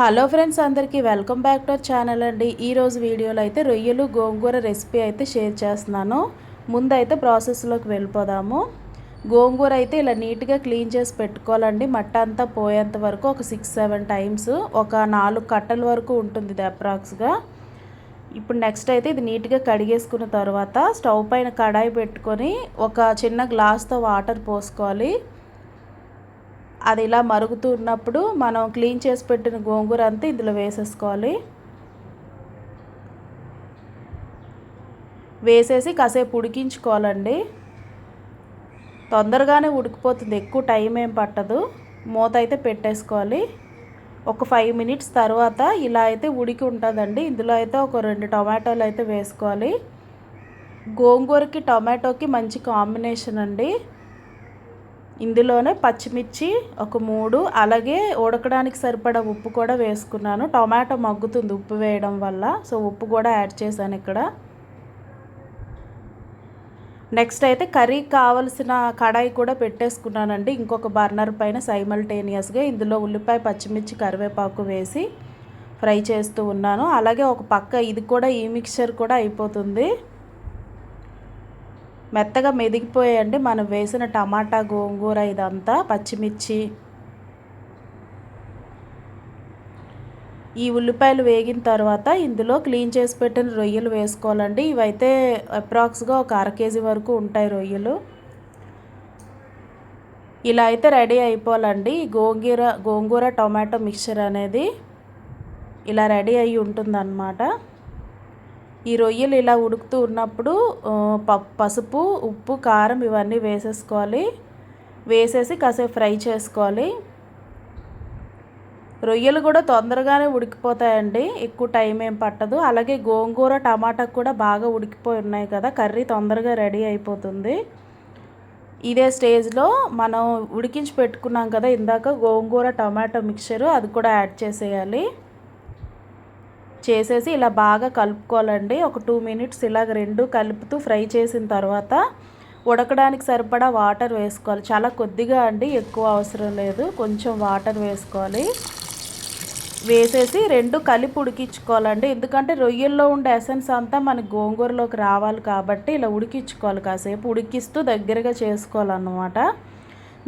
Hello friends అందరికీ welcome back to our channel అండి. ఈరోజు వీడియోలో అయితే రొయ్యలు గోంగూర రెసిపీ అయితే షేర్ చేస్తున్నాను. ముందైతే ప్రాసెస్లోకి వెళ్ళిపోదాము. గోంగూర అయితే ఇలా నీట్గా క్లీన్ చేసి పెట్టుకోవాలండి. మట్ట అంతా పోయేంత వరకు ఒక సిక్స్ సెవెన్ టైమ్స్ ఒక నాలుగు కట్టల వరకు ఉంటుంది ఇది అప్రాక్స్గా. ఇప్పుడు నెక్స్ట్ అయితే ఇది నీట్గా కడిగేసుకున్న తర్వాత స్టవ్ పైన కడాయి పెట్టుకొని ఒక చిన్న గ్లాస్తో వాటర్ పోసుకోవాలి. అది ఇలా మరుగుతూ ఉన్నప్పుడు మనం క్లీన్ చేసి పెట్టిన గోంగూర అంతా ఇందులో వేసేసుకోవాలి. వేసేసి కాసేపు ఉడికించుకోవాలండి. తొందరగానే ఉడికిపోతుంది ఎక్కువ టైం ఏం పట్టదు. మూత అయితే పెట్టేసుకోవాలి. ఒక ఫైవ్ మినిట్స్ తర్వాత ఇలా అయితే ఉడికి ఉంటుందండి. ఇందులో అయితే ఒక రెండు టొమాటోలు అయితే వేసుకోవాలి. గోంగూరకి టొమాటోకి మంచి కాంబినేషన్ అండి. ఇందులోనే పచ్చిమిర్చి ఒక మూడు అలాగే ఉడకడానికి సరిపడా ఉప్పు కూడా వేసుకున్నాను. టొమాటో మగ్గుతుంది ఉప్పు వేయడం వల్ల సో ఉప్పు కూడా యాడ్ చేశాను ఇక్కడ. నెక్స్ట్ అయితే కర్రీకి కావలసిన కడాయి కూడా పెట్టేసుకున్నానండి. ఇంకొక బర్నర్ పైన సైమల్టేనియస్గా ఇందులో ఉల్లిపాయ పచ్చిమిర్చి కరివేపాకు వేసి ఫ్రై చేస్తూ ఉన్నాను. అలాగే ఒక పక్క ఇది కూడా ఈ మిక్చర్ కూడా అయిపోతుంది. మెత్తగా మెదిగిపోయాయండి మనం వేసిన టమాటా గోంగూర ఇదంతా పచ్చిమిర్చి. ఈ ఉల్లిపాయలు వేగిన తర్వాత ఇందులో క్లీన్ చేసి పెట్టిన రొయ్యలు వేసుకోవాలండి. ఇవైతే అప్రాక్స్గా ఒక అర కేజీ వరకు ఉంటాయి రొయ్యలు. ఇలా అయితే రెడీ అయిపోవాలండి. గోంగూర గోంగూర టొమాటో మిక్చర్ అనేది ఇలా రెడీ అయ్యి ఉంటుందన్నమాట. ఈ రొయ్యలు ఇలా ఉడుకుతూ ఉన్నప్పుడు పసుపు ఉప్పు కారం ఇవన్నీ వేసేసుకోవాలి. వేసేసి కాసేపు ఫ్రై చేసుకోవాలి. రొయ్యలు కూడా తొందరగానే ఉడికిపోతాయండి. ఎక్కువ టైం ఏం పట్టదు. అలాగే గోంగూర టమాటా కూడా బాగా ఉడికిపోయి ఉన్నాయి కదా కర్రీ తొందరగా రెడీ అయిపోతుంది. ఇదే స్టేజ్లో మనం ఉడికించి పెట్టుకున్నాం కదా ఇందాక గోంగూర టమాటో మిక్చరు అది కూడా యాడ్ చేసేయాలి. చేసేసి ఇలా బాగా కలుపుకోవాలండి. ఒక టూ మినిట్స్ ఇలాగ రెండు కలుపుతూ ఫ్రై చేసిన తర్వాత ఉడకడానికి సరిపడా వాటర్ వేసుకోవాలి. చాలా కొద్దిగా అండి ఎక్కువ అవసరం లేదు. కొంచెం వాటర్ వేసుకోవాలి. వేసేసి రెండు కలిపి ఉడికించుకోవాలండి. ఎందుకంటే రొయ్యల్లో ఉండే ఎసెన్స్ అంతా మనకి గోంగూరలోకి రావాలి కాబట్టి ఇలా ఉడికించుకోవాలి కాసేపు. ఉడికిస్తూ దగ్గరగా చేసుకోవాలన్నమాట.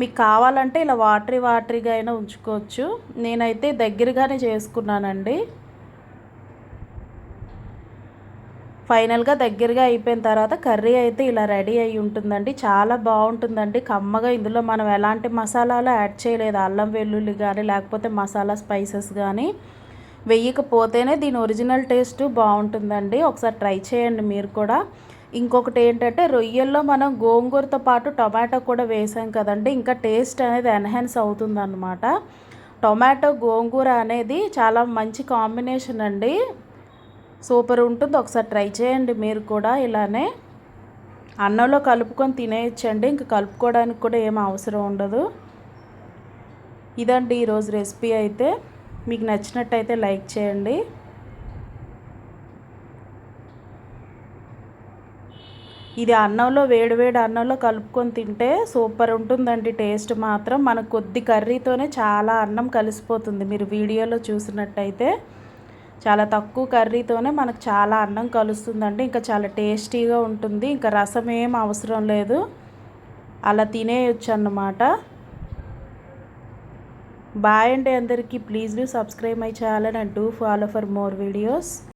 మీకు కావాలంటే ఇలా వాటరీ వాటరీగా అయినా ఉంచుకోవచ్చు. నేనైతే దగ్గరగానే చేసుకున్నానండి. ఫైనల్గా దగ్గరగా అయిపోయిన తర్వాత కర్రీ అయితే ఇలా రెడీ అయి ఉంటుందండి. చాలా బాగుంటుందండి. కమ్మగా ఇందులో మనం ఎలాంటి మసాలాలు యాడ్ చేయలేదు. అల్లం వెల్లుల్లి కానీ లేకపోతే మసాలా స్పైసెస్ కానీ వెయ్యకపోతేనే దీని ఒరిజినల్ టేస్ట్ బాగుంటుందండి. ఒకసారి ట్రై చేయండి మీరు కూడా. ఇంకొకటి ఏంటంటే రొయ్యల్లో మనం గోంగూరతో పాటు టొమాటో కూడా వేసాం కదండి. ఇంకా టేస్ట్ అనేది ఎన్హాన్స్ అవుతుందన్నమాట. టొమాటో గోంగూర అనేది చాలా మంచి కాంబినేషన్ అండి. సూపర్ ఉంటుంది. ఒకసారి ట్రై చేయండి. మీరు కూడా ఇలానే అన్నంలో కలుపుకొని తినేయచ్చండి. ఇంక కలుపుకోవడానికి కూడా ఏం అవసరం ఉండదు. ఇదండి ఈరోజు రెసిపీ అయితే. మీకు నచ్చినట్టయితే లైక్ చేయండి. ఇది అన్నంలో వేడివేడి అన్నంలో కలుపుకొని తింటే సూపర్ ఉంటుందండి. టేస్ట్ మాత్రం మనకు కొద్ది కర్రీతోనే చాలా అన్నం కలిసిపోతుంది. మీరు వీడియోలో చూసినట్టయితే. చాలా తక్కువ కర్రీతోనే మనకు చాలా అన్నం కలుస్తుందండి. ఇంకా చాలా టేస్టీగా ఉంటుంది. ఇంకా రసం ఏం అవసరం లేదు. అలా తినేయచ్చు అన్నమాట బాయ్ అండి అందరికీ. Please do subscribe my channel and do follow for more videos.